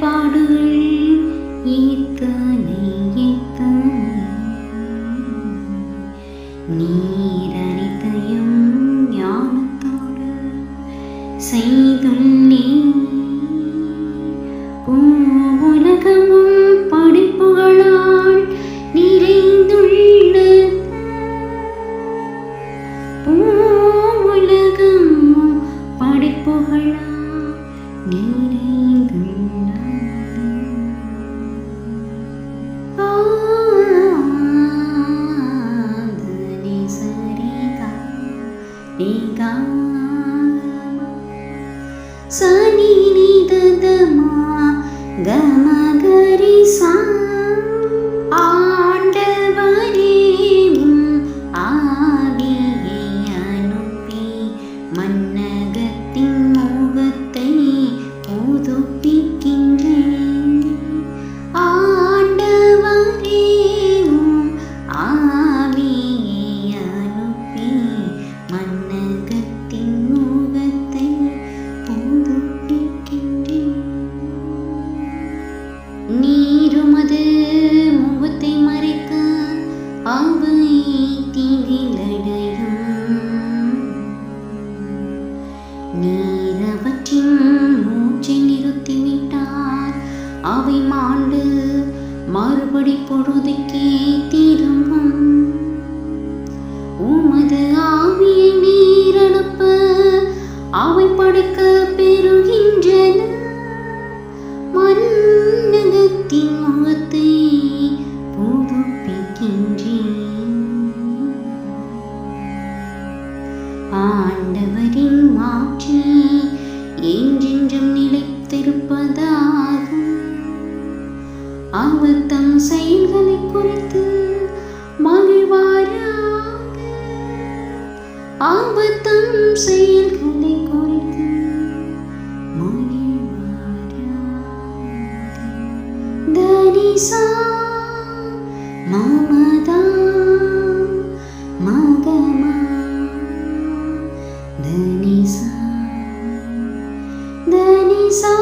பாடுகள் இத்தனை இத்தனை நீரனித்தையும் ஞானத்தோடு செய்துள்ளே உலகமும் படிப்புகளால் நிறைந்துள்ளது. गा सनि नि நீரவற்றின் மூச்சை நிறுத்திவிட்டார் அவை மாண்டு மறுபடி பொழுது செயல்களை குறித்து மகிழ்வாராக ஆபத்தம் செயல்களை குறித்து மகிழ்வாராக தரிசா மமதா மகமா தனிசா தனிசா